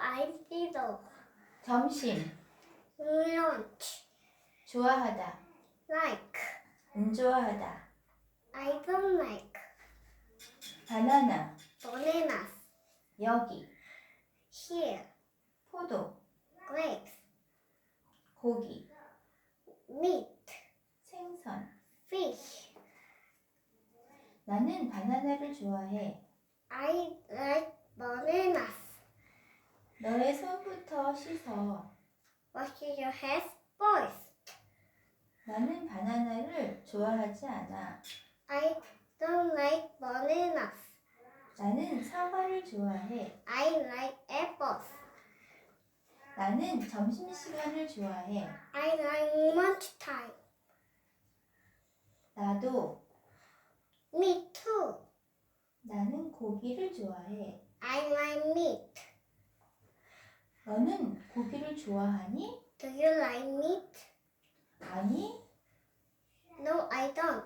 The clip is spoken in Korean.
I didn't. 점심, Lunch. 좋아하다, Like. 안 좋아하다, I don't like. 바나나, Bananas. 여기, Here. 포도, Grapes. 고기, Meat. 생선. Fish. 나는 바나나를 좋아해. I like bananas. 너의 손부터 씻어. Wash your hands first. 나는 바나나를 좋아하지 않아. I don't like bananas. 나는 사과를 좋아해. I like apples. 나는 점심시간을 좋아해. I like lunchtime. 나도 Me too. 나는 고기를 좋아해. I like meat. 너는 고기를 좋아하니? Do you like meat? 아니, No, I don't.